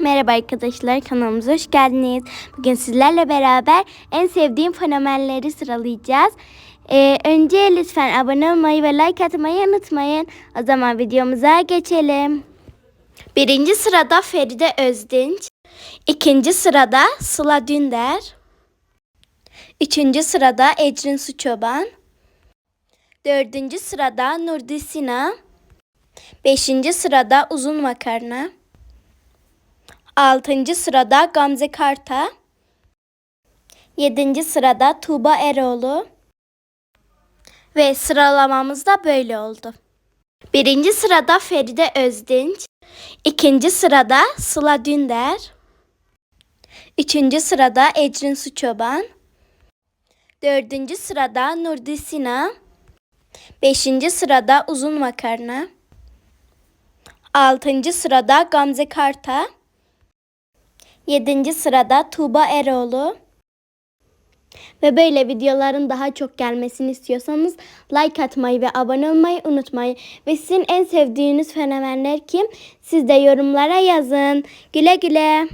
Merhaba arkadaşlar kanalımıza hoş geldiniz. Bugün sizlerle beraber en sevdiğim fenomenleri sıralayacağız. Ee, önce lütfen abone olmayı ve like atmayı unutmayın. O zaman videomuza geçelim. Birinci sırada Feride Özdinç. İkinci sırada Sıla Dünder. Üçüncü sırada Ecrin Suçoban. Dördüncü sırada Nurdi Sina. Beşinci sırada Uzun Makarna. Altıncı sırada Gamze Karta. Yedinci sırada Tuğba Eroğlu. Ve sıralamamız da böyle oldu. Birinci sırada Feride Özdinç. İkinci sırada Sıla Dünder. Üçüncü sırada Ecrin Suçoban. Dördüncü sırada Nurdi Sina. Beşinci sırada Uzun Makarna. Altıncı sırada Gamze Karta. Yedinci sırada Tuğba Eroğlu. Ve böyle videoların daha çok gelmesini istiyorsanız like atmayı ve abone olmayı unutmayın. Ve sizin en sevdiğiniz fenomenler kim? Siz de yorumlara yazın. Güle güle.